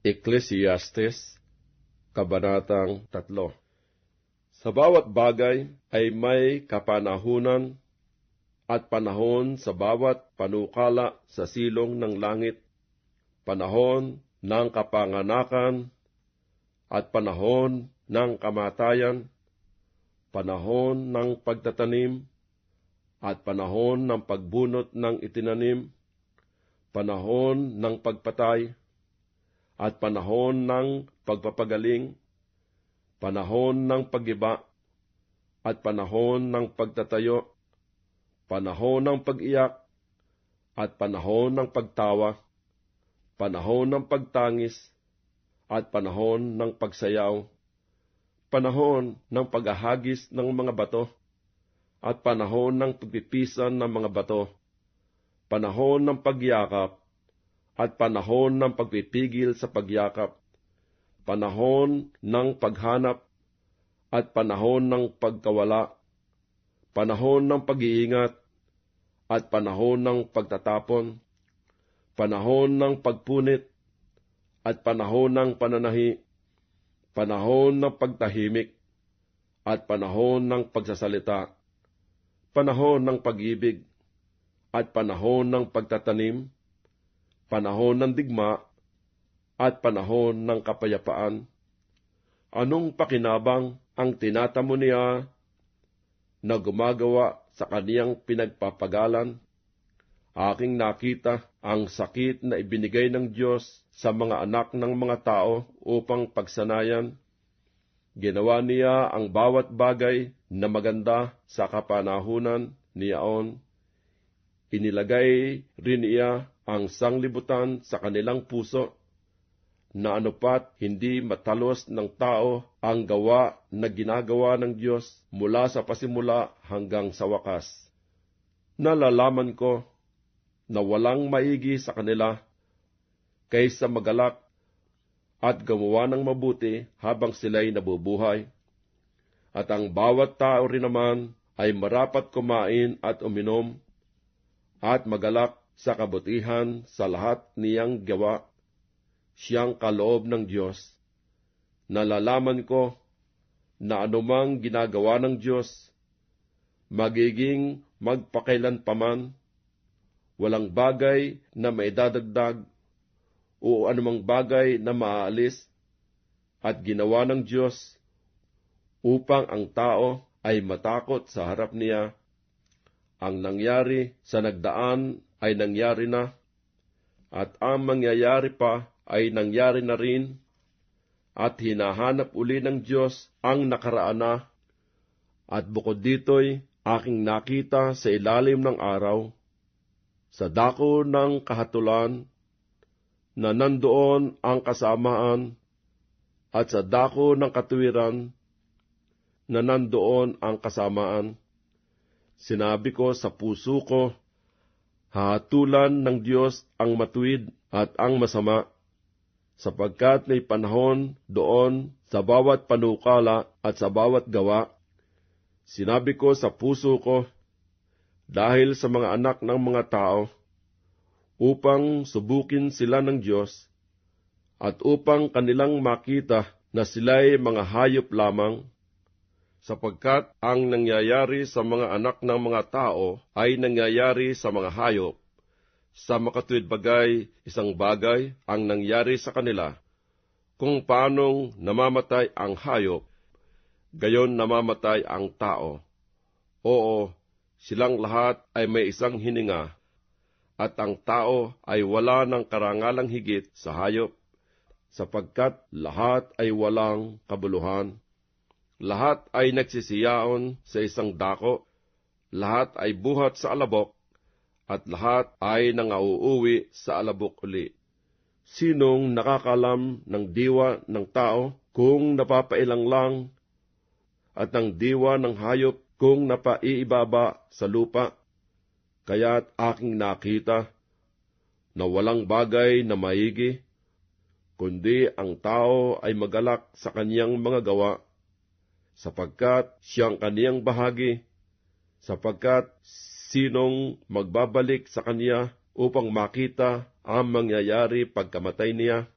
Ecclesiastes, Kabanatang 3 Sa bawat bagay ay may kapanahunan at panahon sa bawat panukala sa silong ng langit, panahon ng kapanganakan at panahon ng kamatayan, panahon ng pagtatanim at panahon ng pagbunot ng itinanim, panahon ng pagpatay, at panahon ng pagpapagaling, panahon ng pagiba, at panahon ng pagtatayo, panahon ng pag-iyak, at panahon ng pagtawa, panahon ng pagtangis, at panahon ng pagsayaw, panahon ng paghahagis ng mga bato, at panahon ng pagpipisan ng mga bato, panahon ng pagyakap, at panahon ng pagpipigil sa pagyakap, panahon ng paghanap at panahon ng pagkawala, panahon ng pag-iingat at panahon ng pagtatapon, panahon ng pagpunit at panahon ng pananahi, panahon ng pagtahimik at panahon ng pagsasalita, panahon ng pag-ibig at panahon ng pagtatanim, panahon ng digma, at panahon ng kapayapaan. Anong pakinabang ang tinatamo niya na gumagawa sa kaniyang pinagpapagalan? Aking nakita ang sakit na ibinigay ng Diyos sa mga anak ng mga tao upang pagsanayan. Ginawa niya ang bawat bagay na maganda sa kapanahunan niyaon. Inilagay rin niya ang sanglibutan sa kanilang puso, na anupat hindi matalos ng tao ang gawa na ginagawa ng Diyos mula sa pasimula hanggang sa wakas. Nalalaman ko na walang maigi sa kanila kaysa magalak at gumawa ng mabuti habang sila'y nabubuhay. At ang bawat tao rin naman ay marapat kumain at uminom at magalak sa kabutihan sa lahat niyang gawa, siyang kaloob ng Diyos. Nalalaman ko na anumang ginagawa ng Diyos, magiging magpakailan paman, walang bagay na maidadagdag o anumang bagay na maaalis at ginawa ng Diyos upang ang tao ay matakot sa harap niya. Ang nangyari sa nagdaan ay nangyari na, at ang mangyayari pa ay nangyari na rin, at hinahanap uli ng Diyos ang nakaraan na, at bukod dito'y aking nakita sa ilalim ng araw, sa dako ng kahatulan, na nandoon ang kasamaan, at sa dako ng katuwiran, na nandoon ang kasamaan. Sinabi ko sa puso ko, hahatulan ng Diyos ang matuwid at ang masama, sapagkat may panahon doon sa bawat panukala at sa bawat gawa. Sinabi ko sa puso ko, dahil sa mga anak ng mga tao, upang subukin sila ng Diyos, at upang kanilang makita na sila'y mga hayop lamang, sapagkat ang nangyayari sa mga anak ng mga tao ay nangyayari sa mga hayop. Sa makatuwid bagay, isang bagay ang nangyari sa kanila, kung paanong namamatay ang hayop, gayon namamatay ang tao. Oo, silang lahat ay may isang hininga, at ang tao ay wala ng karangalang higit sa hayop, sapagkat lahat ay walang kabuluhan. Lahat ay nagsisiyaon sa isang dako, lahat ay buhat sa alabok, at lahat ay nangauuwi sa alabok uli. Sinong nakakalam ng diwa ng tao kung napapailang lang, at ng diwa ng hayop kung napaiibaba sa lupa? Kaya't aking nakita na walang bagay na maigi, kundi ang tao ay magalak sa kanyang mga gawa sapagkat siyang kaniyang bahagi, sapagkat sinong magbabalik sa kaniya upang makita ang mangyayari pagkamatay niya,